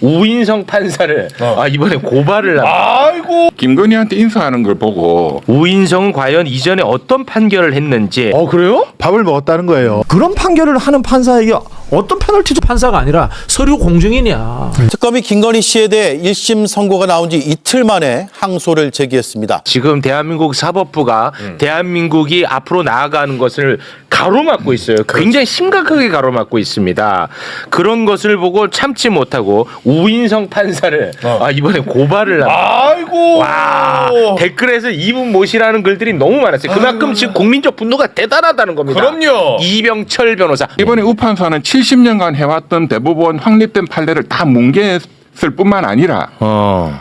우인성 판사를 아, 이번에 고발을 합니다. 아이고. 김건희한테 인사하는 걸 보고 우인성은 과연 이전에 어떤 판결을 했는지 어 그래요? 밥을 먹었다는 거예요. 그런 판결을 하는 판사에게 어떤 페널티도 판사가 아니라 서류 공증인이야. 특검이 김건희 씨에 대해 1심 선고가 나온 지 이틀 만에 항소를 제기했습니다. 지금 대한민국 사법부가 음. 대한민국이 앞으로 나아가는 것을 가로막고 있어요. 그렇죠. 굉장히 심각하게 가로막고 있습니다. 그런 것을 보고 참지 못하고 우인성 판사를 어. 아, 이번에 고발을 합니다. 아이고. 와 댓글에서 이분 모시라는 글들이 너무 많았어요. 그만큼 지금 국민적 분노가 대단하다는 겁니다. 그럼요. 이병철 변호사. 이번에 우판사는 70년간 해왔던 대법원 확립된 판례를 다 뭉개했을 뿐만 아니라 어.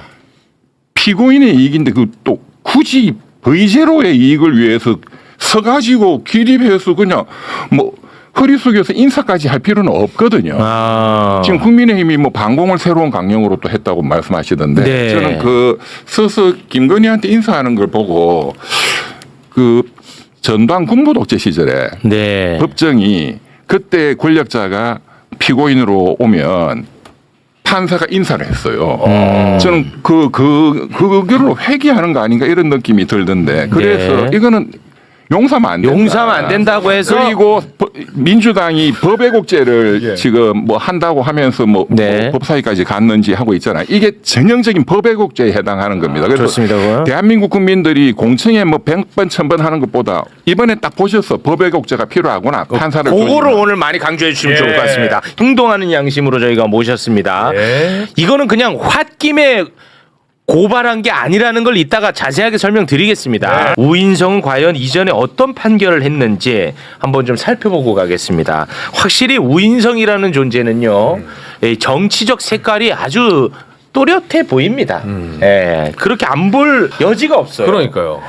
피고인의 이익인데 그 또 굳이 의제로의 이익을 위해서 서가지고 기립해서 그냥 뭐 허리 숙여서 인사까지 할 필요는 없거든요. 아. 지금 국민의힘이 뭐 반공을 새로운 강령으로 또 했다고 말씀하시던데 네. 저는 그 서서 김건희한테 인사하는 걸 보고 그 전두환 군부독재 시절에 네. 법정이 그때 권력자가 피고인으로 오면 판사가 인사를 했어요. 저는 그, 그, 그거를 회귀하는 거 아닌가 이런 느낌이 들던데. 그래서 네. 이거는 용서하면 안 된다. 용서하면 안 된다고 해서 그리고 법- 민주당이 법애국제를 예. 지금 뭐 한다고 하면서 뭐, 네. 뭐 법사위까지 갔는지 하고 있잖아요. 이게 전형적인 법애국제에 해당하는 겁니다. 그래서 좋습니다. 대한민국 국민들이 공청회 뭐 100번, 1000번 하는 것보다 이번에 딱 보셔서 법애국제가 필요하구나. 판사를 그거를. 오늘 많이 강조해 주시면 예. 좋을 것 같습니다. 행동하는 양심으로 저희가 모셨습니다. 예. 이거는 그냥 홧김에 고발한 게 아니라는 걸 이따가 자세하게 설명드리겠습니다. 우인성은 과연 이전에 어떤 판결을 했는지 한번 좀 살펴보고 가겠습니다. 확실히 우인성이라는 존재는요, 이 정치적 색깔이 아주 또렷해 보입니다. 예, 그렇게 안 볼 여지가 없어요. 그러니까요.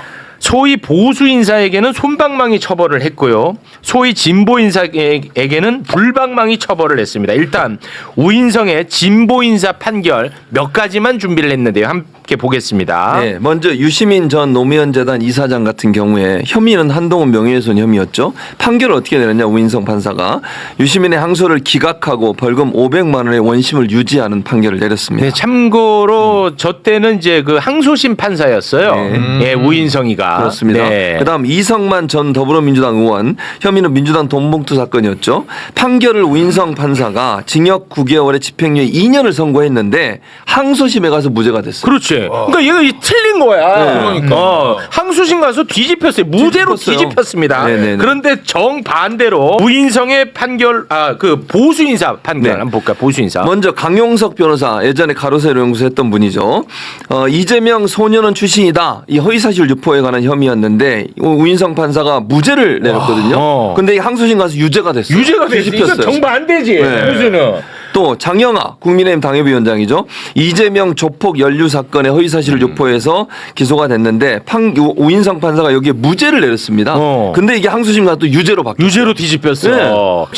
소위 보수 인사에게는 손방망이 처벌을 했고요. 소위 진보 인사에게는 불방망이 처벌을 했습니다. 일단 우인성의 진보 인사 판결 몇 가지만 준비를 했는데요. 함께 보겠습니다. 네, 먼저 유시민 전 노무현 재단 이사장 같은 경우에 혐의는 한동훈 명예훼손 혐의였죠. 판결을 어떻게 내렸냐 우인성 판사가 유시민의 항소를 기각하고 벌금 500만 원의 원심을 유지하는 판결을 내렸습니다. 네, 참고로 저 때는 이제 그 항소심 판사였어요. 네. 예, 우인성이가 그렇습니다. 네. 그다음 이성만 전 더불어민주당 의원 혐의는 민주당 돈봉투 사건이었죠. 판결을 우인성 판사가 징역 9개월에 집행유예 2년을 선고했는데 항소심에 가서 무죄가 됐어요. 그렇지. 그러니까 얘가 이 틀린 거야. 그러니까. 어, 항소심 가서 뒤집혔어요. 무죄로 뒤집혔어요. 뒤집혔습니다. 네네네. 그런데 정 반대로 우인성의 판결, 아 그 보수 인사 판결 네. 한번 볼까? 요 보수 인사. 먼저 강용석 변호사 예전에 가로세로 연구소 했던 분이죠. 어, 이재명 소년원 출신이다. 이 허위사실 유포에 관한 혐의였는데 우인성 판사가 무죄를 내렸거든요. 어. 근데 이 항소심 가서 유죄가 됐어요. 유죄가 됐으니까 뒤집혔어요. 정 반대지. 네. 보수는. 또 장영아 국민의힘 당협위원장이죠. 이재명 조폭 연루 사건의 허위 사실을 유포해서 기소가 됐는데 판, 우- 우인성 판사가 여기에 무죄를 내렸습니다. 어. 근데 이게 항소심 가서 또 유죄로 바뀌었어요. 유죄로 뒤집혔어. 네.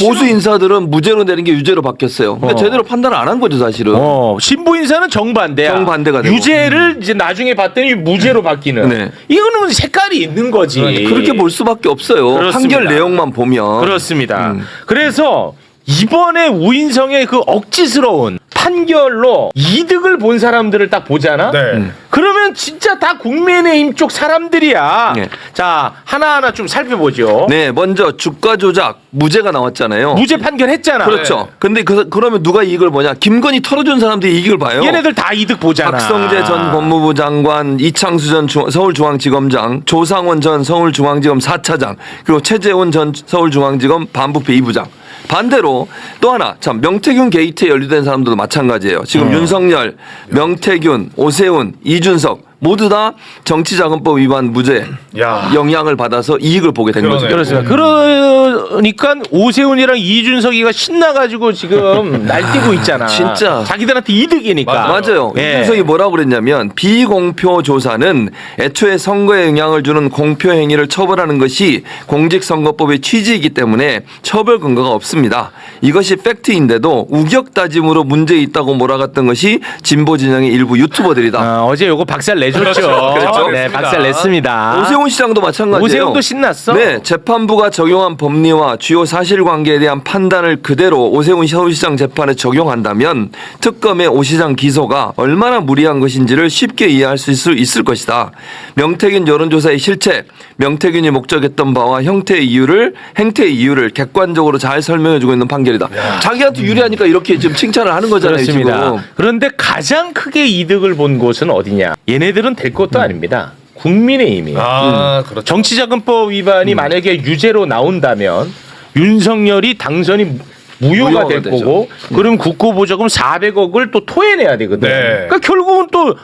보수 인사들은 무죄로 내린 게 유죄로 바뀌었어요. 그러니까 어. 제대로 판단 안한 거죠, 사실은. 어, 신부 인사는 정반대야. 정반대가 되고. 유죄를 이제 나중에 봤더니 무죄로 바뀌는. 네. 이거는 색깔이 있는 거지. 그렇게 볼 수밖에 없어요. 그렇습니다. 판결 내용만 보면. 그렇습니다. 음. 그래서 이번에 우인성의 그 억지스러운 판결로 이득을 본 사람들을 딱 보잖아. 네. 음. 그러면 진짜 다 국민의힘 쪽 사람들이야. 네. 자 하나하나 좀 살펴보죠. 네, 먼저 주가 조작 무죄가 나왔잖아요. 무죄 판결했잖아. 그렇죠. 근데 그, 그러면 누가 이익을 보냐? 김건희 털어준 사람들이 이익을 봐요. 얘네들 다 이득 보잖아. 박성재 전 법무부 장관, 이창수 전 중- 서울중앙지검장, 조상원 전 서울중앙지검 4차장, 그리고 최재훈 전 서울중앙지검 반부패 2부장. 반대로 또 하나 참 명태균 게이트에 연루된 사람들도 마찬가지예요. 지금 어. 윤석열, 명태균, 오세훈, 이준석 모두 다 정치자금법 위반 무죄 야. 영향을 받아서 이익을 보게 된 거죠. 그러네. 그렇습니다. 그러니까 오세훈이랑 이준석이가 신나가지고 지금 날뛰고 있잖아. 진짜. 자기들한테 이득이니까. 맞아요. 예. 이준석이 뭐라고 그랬냐면 비공표 조사는 애초에 선거에 영향을 주는 공표 행위를 처벌하는 것이 공직선거법의 취지이기 때문에 처벌 근거가 없습니다. 이것이 팩트인데도 우격 따짐으로 문제 있다고 몰아갔던 것이 진보 진영의 일부 유튜버들이다. 아, 어제 요거 박살 내 줬죠. 그렇죠. 네, 박살 냈습니다. 오세훈 시장도 마찬가지예요. 오세훈도 신났어. 네, 재판부가 적용한 법리와 주요 사실관계에 대한 판단을 그대로 오세훈 서울시장 재판에 적용한다면 특검의 오 시장 기소가 얼마나 무리한 것인지를 쉽게 이해할 수 있을, 있을 것이다. 명태균 여론조사의 실체, 명태균이 목적했던 바와 형태의 이유를 행태의 이유를 객관적으로 잘 설명해주고 있는 판결이다. 자기한테 유리하니까 이렇게 지금 칭찬을 하는 거잖아요. 그렇습니다. 지금. 그런데 가장 크게 이득을 본 곳은 어디냐? 얘네들 은 될 것도 아닙니다. 국민의힘이에요. 아, 그렇죠. 정치자금법 위반이 만약에 유죄로 나온다면 윤석열이 당선이 무효가 무효가 될 되죠. 거고 그럼 국고보조금 400억을 또 토해내야 되거든. 네. 그러니까 결국은 또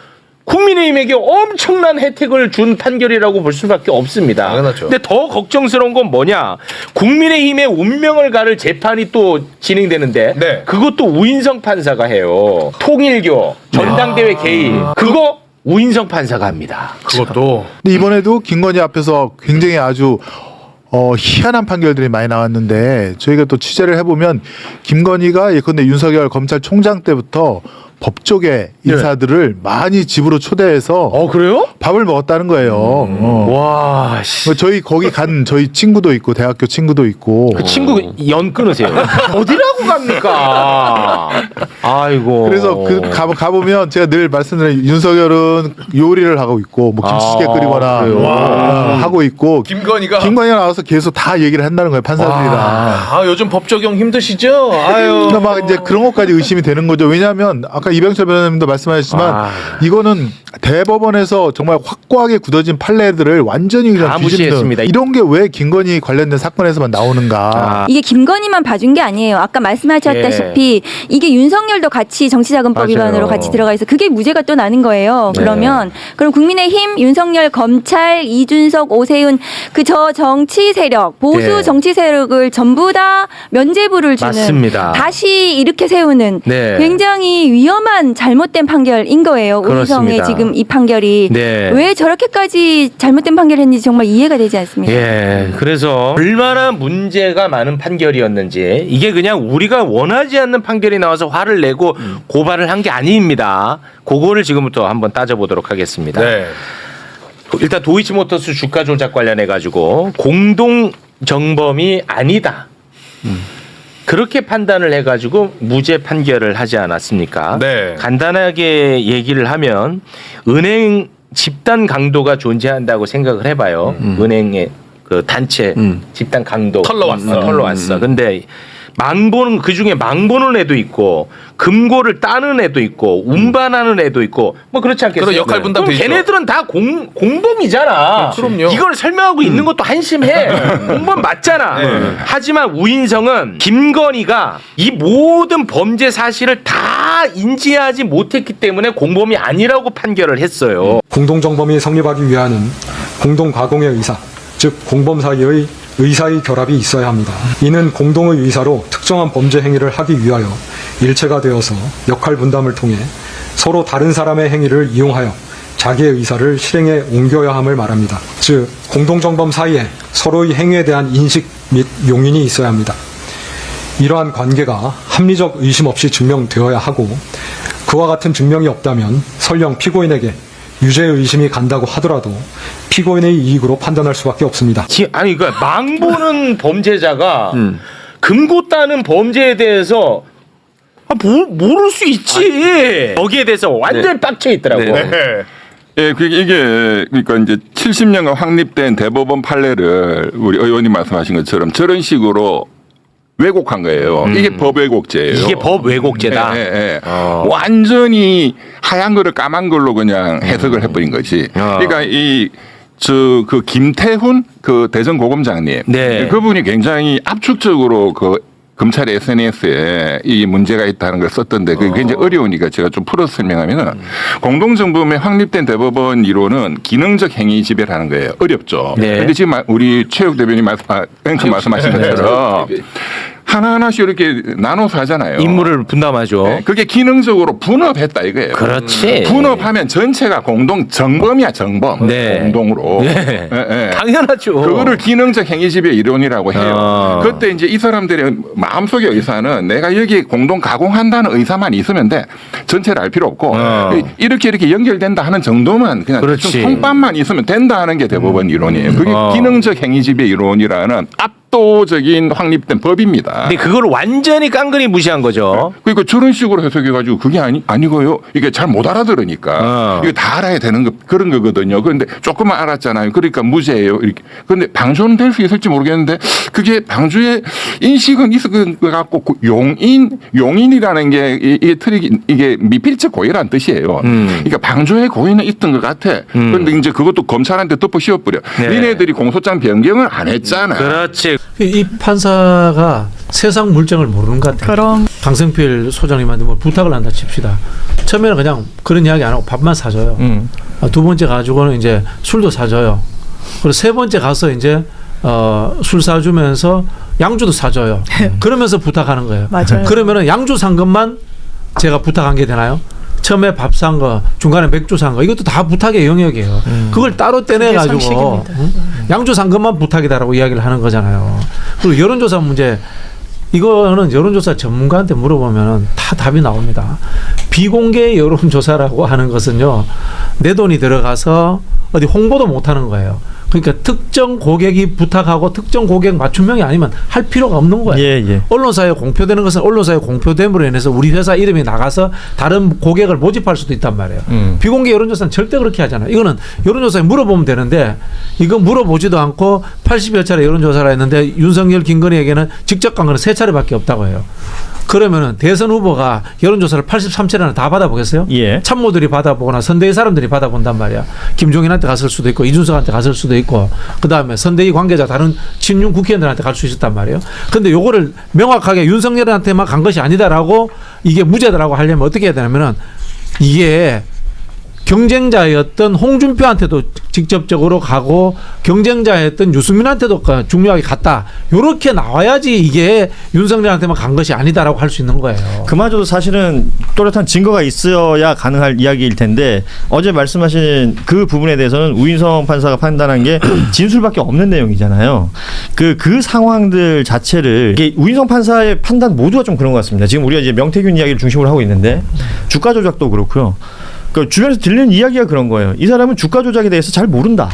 국민의힘에게 엄청난 혜택을 준 판결이라고 볼 수밖에 없습니다. 당연하죠. 근데 더 걱정스러운 건 뭐냐? 국민의힘의 운명을 가를 재판이 또 진행되는데 네. 그것도 우인성 판사가 해요. 통일교 전당대회 개입 그거 우인성 판사가 합니다. 그것도 근데 이번에도 김건희 앞에서 굉장히 아주 어, 희한한 판결들이 많이 나왔는데 저희가 또 취재를 해보면 김건희가 예컨대 윤석열 검찰총장 때부터 법조계 인사들을 많이 집으로 초대해서 어 그래요? 밥을 먹었다는 거예요. 어. 와 씨. 저희 거기 간 저희 친구도 있고 대학교 친구도 있고 그 친구 연 끊으세요. 어디라고 갑니까? 아이고. 그래서 그 가, 가보면 제가 늘 말씀드린 윤석열은 요리를 하고 있고 뭐 김치찌개 아, 끓이거나 그래요? 어, 하고 있고 김건희가 김건희가 나와서 계속 다 얘기를 한다는 거예요 판사들이랑. 아, 요즘 법 적용 힘드시죠? 아유. 그러니까 막 이제 그런 것까지 의심이 되는 거죠. 왜냐하면 아까 이병철 변호사님도 말씀하셨지만 아. 이거는 대법원에서 정말 확고하게 굳어진 판례들을 완전히 그냥 다 뒤집는 무시했습니다. 이런 게 왜 김건희 관련된 사건에서만 나오는가? 아, 이게 김건희만 봐준 게 아니에요. 아까 말씀하셨다시피 이게 윤석열도 같이 정치자금법 맞아요. 위반으로 같이 들어가 있어. 그게 무죄가 또 나는 거예요. 네. 그러면 그럼 국민의힘, 윤석열, 검찰, 이준석, 오세훈 그 저 정치 세력, 보수 네. 정치 세력을 전부 다 면죄부를 주는 맞습니다. 다시 이렇게 세우는 네. 굉장히 위험한 잘못된 판결인 거예요. 우리성의 그렇습니다. 지금 이 판결이 네. 왜 저렇게까지 잘못된 판결을 했는지 정말 이해가 되지 않습니다. 예, 그래서 얼마나 문제가 많은 판결이었는지 이게 그냥 우리가 원하지 않는 판결이 나와서 화를 내고 고발을 한 게 아닙니다. 그거를 지금부터 한번 따져보도록 하겠습니다. 네. 일단 도이치모터스 주가 조작 관련해 가지고 공동 정범이 아니다. 그렇게 판단을 해가지고 무죄 판결을 하지 않았습니까? 네. 간단하게 얘기를 하면 은행 집단 강도가 존재한다고 생각을 해봐요. 은행의 그 단체 음. 집단 강도 털러 왔어. 어, 털러 왔어. 근데 망보는 그 중에 망보는 애도 있고 금고를 따는 애도 있고 운반하는 애도 있고 뭐 그렇지 않겠어요? 그런 역할 분담 그럼 돼 있죠. 걔네들은 다 공, 공범이잖아. 그럼요. 이걸 설명하고 있는 것도 한심해. 공범 맞잖아. 네. 하지만 우인성은 김건희가 이 모든 범죄 사실을 다 인지하지 못했기 때문에 공범이 아니라고 판결을 했어요. 공동정범이 성립하기 위하는 공동가공의 의사, 즉 공범 사이의 의사의 결합이 있어야 합니다. 이는 공동의 의사로 특정한 범죄 행위를 하기 위하여 일체가 되어서 역할 분담을 통해 서로 다른 사람의 행위를 이용하여 자기의 의사를 실행에 옮겨야 함을 말합니다. 즉 공동정범 사이에 서로의 행위에 대한 인식 및 용인이 있어야 합니다. 이러한 관계가 합리적 의심 없이 증명되어야 하고 그와 같은 증명이 없다면 설령 피고인에게 유죄 의심이 간다고 하더라도 피고인의 이익으로 판단할 수밖에 없습니다. 지- 아니 그러니까 망보는 범죄자가 음. 금고 따는 범죄에 대해서 아, 모, 모를 수 있지. 거기에 대해서 완전 히 빡쳐 있더라고. 네. 네. 예, 그게 이게 그러니까 이제 70년간 확립된 대법원 판례를 우리 의원님 말씀하신 것처럼 저런 식으로 왜곡한 거예요. 이게 법 왜곡죄예요. 이게 법 왜곡죄다. 예, 예, 예. 어. 완전히 하얀 거를 까만 걸로 그냥 해석을 해버린 거지. 어. 그러니까 이 저 그 김태훈 그 대전 고검장님, 네. 그분이 굉장히 압축적으로 그 검찰 SNS에 이 문제가 있다는 걸 썼던데 그게 굉장히 어려우니까 제가 좀 풀어서 설명하면은 공동정범에 확립된 대법원 이론은 기능적 행위 지배라는 거예요. 어렵죠. 네. 근데 지금 마- 우리 최욱 대변인 말씀, 아, 앵커 말씀하신 것처럼 하나하나씩 이렇게 나눠서 하잖아요. 임무를 분담하죠. 네, 그게 기능적으로 분업했다 이거예요. 그렇지. 분업하면 전체가 공동 정범이야 정범 네. 공동으로. 네. 예, 예. 당연하죠. 그거를 기능적 행위집의 이론이라고 해요. 어. 그때 이제 이 사람들의 마음속의 의사는 내가 여기 공동 가공한다는 의사만 있으면 돼. 전체를 알 필요 없고 어. 이렇게 이렇게 연결된다 하는 정도만 그냥 그렇지. 대충 통밥만 있으면 된다 하는 게 대법원 이론이에요. 그게 어. 기능적 행위집의 이론이라는 압도적인 확립된 법입니다. 근데 그걸 완전히 깡그리 무시한 거죠. 그러니까 저런 식으로 해석해가지고 그게 아니 아니고요. 이게 잘 못 알아들으니까 어. 이거 다 알아야 되는 거 그런 거거든요. 그런데 조금만 알았잖아요. 그러니까 무죄예요. 이렇게. 그런데 방조는 될 수 있을지 모르겠는데 그게 방조의 인식은 있을 것 같고 그 용인 용인이라는 게 이- 이게 틀이 이게 미필적 고의란 뜻이에요. 음. 그러니까 방조의 고의는 있던 것 같아. 그런데 이제 그것도 검찰한테 덮어 씌워버려. 네. 니네들이 공소장 변경을 안 했잖아. 그렇지. 이 판사가 세상 물정을 모르는 것 같아요. 그럼 강성필 소장님한테 뭐 부탁을 한다 칩시다. 처음에는 그냥 그런 이야기 안 하고 밥만 사줘요. 음. 아, 두 번째 가지고는 이제 술도 사줘요. 그리고 세 번째 가서 이제 어, 술 사주면서 양주도 사줘요. 그러면서 부탁하는 거예요. 맞아요. 그러면은 양주 산 것만 제가 부탁한 게 되나요? 처음에 밥 산 거, 중간에 맥주 산 거, 이것도 다 부탁의 영역이에요. 그걸 따로 떼내 가지고. 산 것만 부탁이다라고 이야기를 하는 거잖아요. 그리고 여론조사 문제 이거는 여론조사 전문가한테 물어보면 다 답이 나옵니다. 비공개 여론조사라고 하는 것은요, 내 돈이 들어가서 어디 홍보도 못 하는 거예요. 그러니까 특정 고객이 부탁하고 특정 고객 맞춤형이 아니면 할 필요가 없는 거예요. 예, 예. 언론사에 공표되는 것은 언론사에 공표됨으로 인해서 우리 회사 이름이 나가서 다른 고객을 모집할 수도 있단 말이에요. 음. 비공개 여론조사는 절대 그렇게 하잖아요. 이거는 여론조사에 물어보면 되는데 이거 물어보지도 않고 80여 차례 여론조사를 했는데 윤석열 김건희에게는 직접 간 거는 세 차례밖에 없다고 해요. 그러면은 대선 후보가 여론조사를 83차례나 다 받아보겠어요? 예. 참모들이 받아보거나 선대위 사람들이 받아본단 말이야. 김종인한테 갔을 수도 있고 이준석한테 갔을 수도 있고 그 다음에 선대위 관계자 다른 친윤 국회의원들한테 갈 수 있었단 말이에요. 근데 요거를 명확하게 윤석열한테만 간 것이 아니다라고 이게 무죄다라고 하려면 어떻게 해야 되냐면은 이게 경쟁자였던 홍준표한테도 직접적으로 가고 경쟁자였던 유승민한테도 가- 중요하게 갔다. 요렇게 나와야지 이게 윤석열한테만 간 것이 아니다라고 할 수 있는 거예요. 그마저도 사실은 또렷한 증거가 있어야 가능할 이야기일 텐데 어제 말씀하신 그 부분에 대해서는 우인성 판사가 판단한 게 진술밖에 없는 내용이잖아요. 그그 상황들 자체를 우인성 판사의 판단 모두가 좀 그런 것 같습니다. 지금 우리가 이제 명태균 이야기를 중심으로 하고 있는데 주가 조작도 그렇고요. 그 주변에서 들리는 이야기가 그런 거예요. 이 사람은 주가 조작에 대해서 잘 모른다.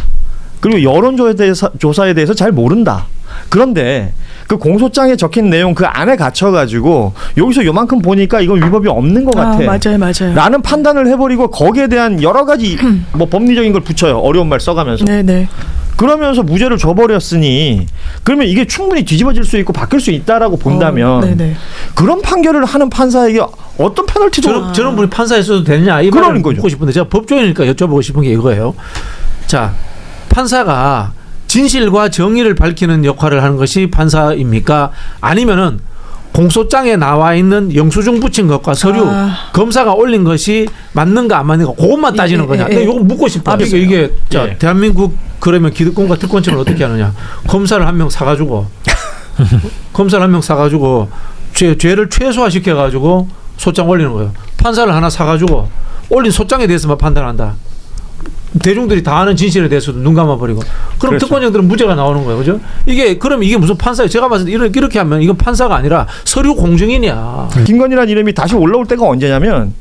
그리고 여론조사에 대해서, 조사에 대해서 잘 모른다. 그런데 그 공소장에 적힌 내용 그 안에 갇혀가지고 여기서 요만큼 보니까 이건 위법이 없는 것 아, 같아. 맞아요, 맞아요. 라는 판단을 해버리고 거기에 대한 여러 가지 뭐 법리적인 걸 붙여요. 어려운 말 써가면서. 네, 네. 그러면서 무죄를 줘버렸으니 그러면 이게 충분히 뒤집어질 수 있고 바뀔 수 있다라고 본다면 어. 그런 판결을 하는 판사에게 어떤 페널티도 저런, 저런 분이 판사였어도 되느냐 이 말을 거죠. 묻고 싶은데 제가 법조인이니까 여쭤보고 싶은 게 이거예요. 자, 판사가 진실과 정의를 밝히는 역할을 하는 것이 판사입니까? 아니면은 공소장에 나와 있는 영수증 붙인 것과 서류 아. 검사가 올린 것이 맞는가 안 맞는가 그것만 따지는 예, 거냐? 예, 근데 예. 이거 묻고 싶어요. 이게, 이게 자, 예. 대한민국 그러면 기득권과 특권층을 어떻게 하느냐? 검사를 한 명 사가지고 검사를 한 명 사가지고 죄, 죄를 최소화시켜 가지고 소장 올리는 거예요. 판사를 하나 사가지고 올린 소장에 대해서만 판단한다. 대중들이 다 아는 진실에 대해서도 눈 감아버리고 그럼 그렇죠. 특권자들은 무죄가 나오는 거예요, 그죠? 이게 그럼 이게 무슨 판사예요? 제가 봤을 때 이렇게, 이렇게 하면 이건 판사가 아니라 서류 공증인이야. 김건희라는 이름이 다시 올라올 때가 언제냐면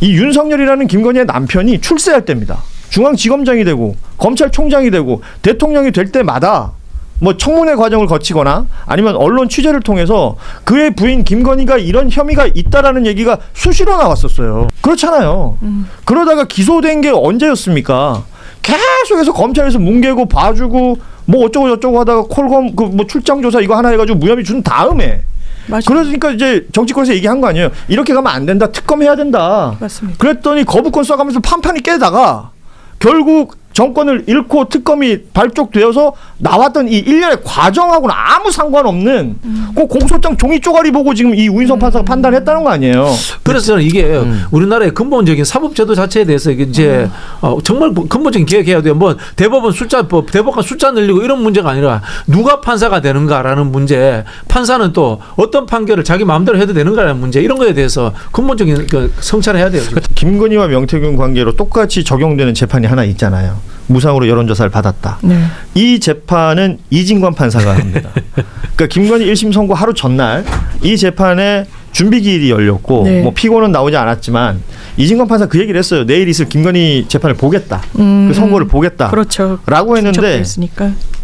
이 윤석열이라는 김건희의 남편이 출세할 때입니다. 중앙지검장이 되고 검찰총장이 되고 대통령이 될 때마다 뭐 청문회 과정을 거치거나 아니면 언론 취재를 통해서 그의 부인 김건희가 이런 혐의가 있다라는 얘기가 수시로 나왔었어요. 그렇잖아요. 그러다가 기소된 게 언제였습니까? 계속해서 검찰에서 뭉개고 봐주고 뭐 어쩌고 저쩌고 하다가 콜검 그 뭐 출장 조사 이거 하나 해가지고 무혐의 준 다음에 맞아요. 그러니까 이제 정치권에서 얘기한 거 아니에요. 이렇게 가면 안 된다. 특검해야 된다. 맞습니다. 그랬더니 거부권 써가면서 판판이 깨다가 결국 정권을 잃고 특검이 발족되어서 나왔던 이 일련의 과정하고는 아무 상관없는 그 공소장 종이 쪼가리 보고 지금 이 우인성 판사가 판단했다는 거 아니에요. 그래서 저는 이게 우리나라의 근본적인 사법제도 자체에 대해서 이제 어, 정말 근본적인 개혁해야 돼요. 뭐 대법원 숫자법, 대법관 숫자 늘리고 이런 문제가 아니라 누가 판사가 되는가라는 문제, 판사는 또 어떤 판결을 자기 마음대로 해도 되는가라는 문제 이런 거에 대해서 근본적인 그 성찰을 해야 돼요. 지금. 김건희와 명태균 관계로 똑같이 적용되는 재판이 하나 있잖아요. 무상으로 여론조사를 받았다. 네. 이 재판은 이진관 판사가 합니다. 그러니까 김건희 1심 선고 하루 전날 이 재판에 준비 기일이 열렸고 네. 뭐 피고는 나오지 않았지만 이진관 판사 그 얘기를 했어요. 내일 있을 김건희 재판을 보겠다. 음, 그 선고를 보겠다. 그렇죠. 라고 했는데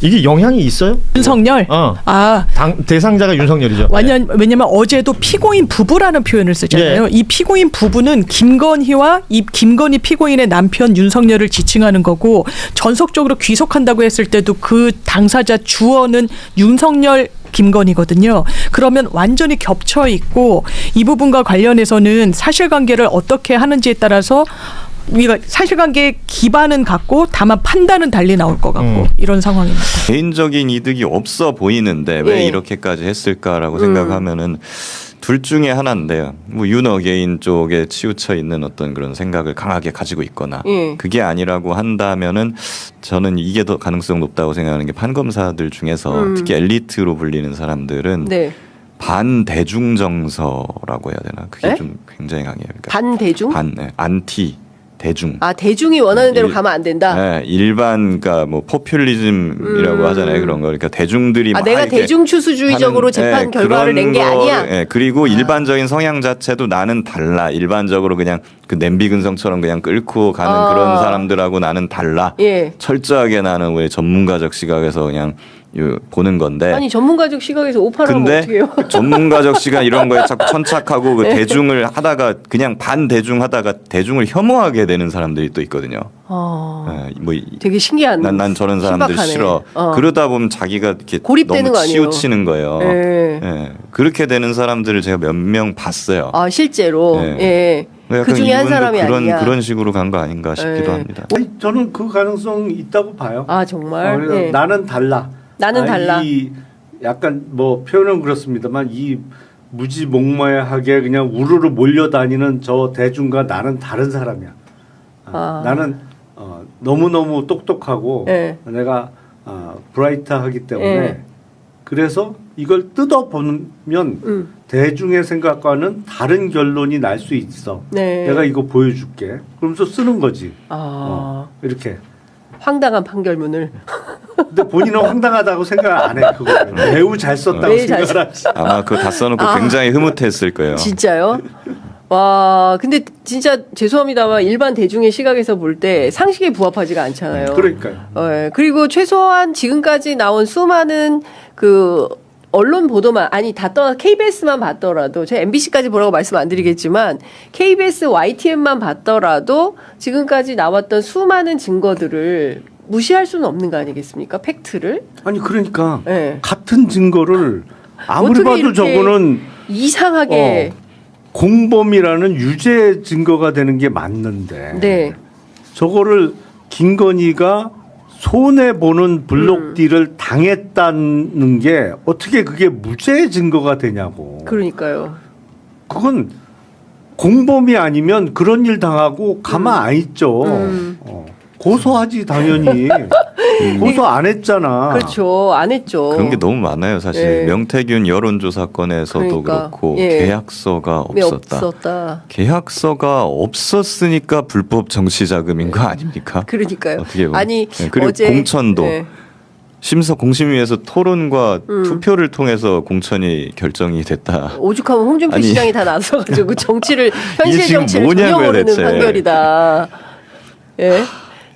이게 영향이 있어요? 윤석열. 어. 아 당, 대상자가 윤석열이죠. 완전 왜냐면 어제도 피고인 부부라는 표현을 쓰잖아요. 예. 이 피고인 부부는 김건희와 이 김건희 피고인의 남편 윤석열을 지칭하는 거고 전속적으로 귀속한다고 했을 때도 그 당사자 주어는 윤석열 김건희거든요. 그러면 완전히 겹쳐 있고 이 부분과 관련해서는 사실관계를 어떻게 하는지에 따라서 우리가 사실관계 기반은 같고 다만 판단은 달리 나올 것 같고 음. 이런 상황입니다. 개인적인 이득이 없어 보이는데 왜 예. 이렇게까지 했을까라고 음. 생각하면은 둘 중에 하나인데요. 뭐 윤어 개인 쪽에 치우쳐 있는 어떤 그런 생각을 강하게 가지고 있거나 예. 그게 아니라고 한다면은 저는 이게 더 가능성 높다고 생각하는 게 판검사들 중에서 음. 특히 엘리트로 불리는 사람들은 네. 반대중 정서라고 해야 되나 그게 에? 좀 굉장히 강해요. 그러니까 반대중? 반 네, 안티 대중. 아 대중이 원하는 대로 일- 가면 안 된다. 네, 일반 그러니까 뭐 포퓰리즘이라고 음. 하잖아요 그런 거 그러니까 대중들이 아 막 내가 이렇게 대중 추수주의적으로 하는, 재판 예, 결과를 그런 낸게 거를, 아니야. 예, 그리고 일반적인 성향 자체도 나는 달라. 일반적으로 그냥 그 냄비 근성처럼 그냥 끌고 가는 아. 그런 사람들하고 나는 달라. 예. 철저하게 나는 왜 전문가적 시각에서 그냥 요- 보는 건데. 아니 전문가적 시각에서 근데 어떻게 해요? 전문가적 시간 이런 거에 자꾸 천착하고 그 네. 대중을 하다가 그냥 반 대중 하다가 대중을 혐오하게 되는 사람들이 또 있거든요. 어, 예, 뭐 이- 되게 신기한. 난, 난 저런 사람들 신박하네. 싫어. 어. 그러다 보면 자기가 이렇게 고립되는 너무 거 아니에요? 치우치는 거예요. 예. 예. 그렇게 되는 사람들을 제가 몇 명 봤어요. 아 실제로 네. 예. 약간 그 중에 한 사람이 그런 아니야. 그런 식으로 간 거 아닌가 싶기도 예. 합니다. 아니, 저는 그 가능성 있다고 봐요. 아 어, 정말. 그래서 예. 나는 달라. 나는 아, 달라. 이 약간 뭐 표현은 그렇습니다만 이 무지몽매하게 그냥 우르르 몰려다니는 저 대중과 나는 다른 사람이야. 아, 아. 나는 어, 너무 너무 똑똑하고 예. 내가 어, 브라이트하기 때문에 예. 그래서 이걸 뜯어 보면 음. 대중의 생각과는 다른 결론이 날 수 있어. 네. 내가 이거 보여줄게. 그러면서 쓰는 거지. 아 어, 이렇게. 황당한 판결문을. 근데 본인은 황당하다고 생각 안 해. 그거 매우 잘 썼다고 매우 잘 생각을 하지. 아마 그거 다 써놓고 아. 굉장히 흐뭇했을 거예요. 진짜요? 와, 근데 진짜 죄송합니다만 일반 대중의 시각에서 볼 때 상식에 부합하지가 않잖아요. 그러니까요. 어, 예. 그리고 최소한 지금까지 나온 수많은 그 언론 보도만 아니 다 떠나 KBS만 봤더라도 제가 MBC까지 보라고 말씀 안 드리겠지만 KBS YTN만 봤더라도 지금까지 나왔던 수많은 증거들을 무시할 수는 없는 거 아니겠습니까? 팩트를 아니 그러니까 예. 같은 증거를 아무리 어떻게 봐도 이렇게 저거는 이상하게 공범이라는 유죄 증거가 되는 게 맞는데 네. 저거를 김건희가 손해 보는 블록 딜을 음. 당했다는 게 어떻게 그게 무죄 증거가 되냐고. 그러니까요. 그건 공범이 아니면 그런 일 당하고 가만 안 있죠. 음. 어. 고소하지 당연히. 고소 안 했잖아. 그렇죠. 안 했죠. 그런 게 너무 많아요, 사실. 예. 명태균 여론조사 건에서도 그러니까, 그렇고 예. 계약서가 왜 없었다. 없었다. 계약서가 없었으니까 불법 정치 자금인 거 아닙니까? 그러니까요. 어떻게 보면. 아니 네, 그리고 어제 공천도 네. 심사 공심위에서 토론과 음. 투표를 통해서 공천이 결정이 됐다. 오죽하면 홍준표 아니. 시장이 다 나서가지고 정치를 현실 지금 정치를 전혀 뭐냐고요, 모르는 대체. 판결이다. 예.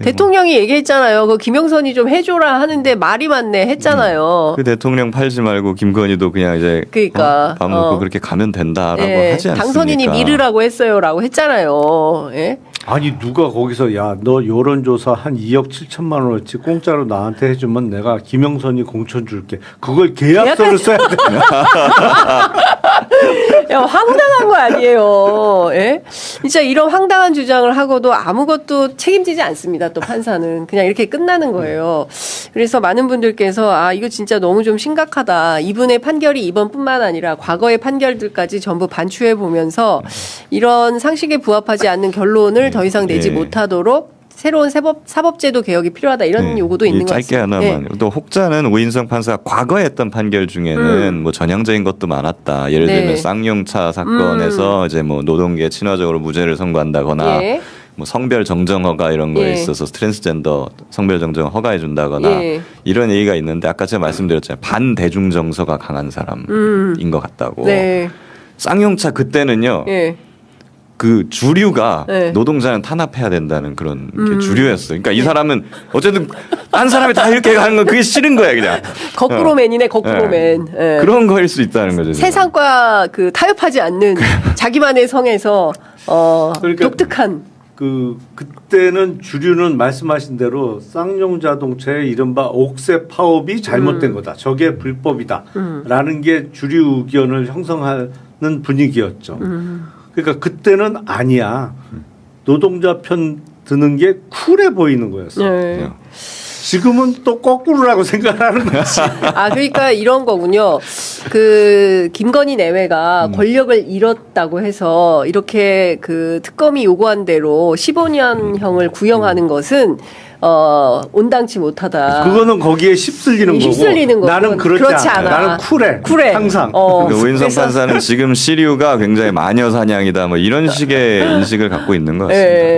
대통령이 얘기했잖아요. 그 김영선이 좀 해줘라 하는데 말이 많네 했잖아요. 그 대통령 팔지 말고 김건희도 그냥 이제 그러니까, 어? 밥 먹고 어. 그렇게 가면 된다라고 예. 하지 않습니까? 당선인이 미르라고 했어요라고 했잖아요. 예. 아니 누가 거기서 야 너 여론조사 한 2억 7천만 원어치 공짜로 나한테 해주면 내가 김영선이 공천 줄게. 그걸 계약서를 써야 돼. 야, 황당한 거 아니에요. 예? 진짜 이런 황당한 주장을 하고도 아무것도 책임지지 않습니다. 또 판사는 그냥 이렇게 끝나는 거예요. 그래서 많은 분들께서 아 이거 진짜 너무 좀 심각하다. 이분의 판결이 이번뿐만 아니라 과거의 판결들까지 전부 반추해 보면서 이런 상식에 부합하지 않는 결론을 더 이상 내지 네. 못하도록 새로운 사법 사법제도 개혁이 필요하다 이런 네. 요구도 있는 이것 짧게 같습니다. 하나만. 네. 또 혹자는 오인성 판사가 과거에 했던 판결 중에는 음. 뭐 전형적인 것도 많았다. 예를 네. 음. 들면 쌍용차 사건에서 이제 뭐 노동계 친화적으로 무죄를 선고한다거나 예. 뭐 성별 정정 허가 이런 거에 예. 있어서 트랜스젠더 성별 정정 허가해 준다거나 예. 이런 얘기가 있는데 아까 제가 말씀드렸잖아요. 반대중 정서가 강한 사람인 음. 것 같다고. 네. 쌍용차 그때는요. 예. 그 주류가 네. 노동자는 탄압해야 된다는 그런 게 음. 주류였어요. 그러니까 이 사람은 어쨌든 딴 사람이 다 이렇게 가는 건 그게 싫은 거야 그냥. 거꾸로 어. 맨이네 거꾸로 네. 맨. 예. 그런 거일 수 있다는 거죠. 세상과 그 타협하지 않는 자기만의 성에서 어 독특한 그 그때는 주류는 말씀하신 대로 쌍용 자동차의 이른바 옥새 파업이 잘못된 음. 거다. 저게 불법이다. 음. 라는 게 주류 의견을 형성하는 분위기였죠. 음. 그러니까 그때는 아니야. 노동자 편 드는 게 쿨해 보이는 거였어. 네. 지금은 또 거꾸로라고 생각하는 거지. 아 그러니까 이런 거군요. 그 김건희 내외가 권력을 잃었다고 해서 이렇게 그 특검이 요구한 대로 15년형을 구형하는 것은 어 온당치 못하다. 그거는 거기에 휩쓸리는 거고. 휩쓸리는 거고. 나는 그렇지, 그렇지 않아. 않아. 나는 쿨해. 쿨해. 항상. 어. 그 오인성 그래서- 판사는 지금 시류가 굉장히 마녀 사냥이다 뭐 이런 식의 인식을 갖고 있는 것 같습니다. 예.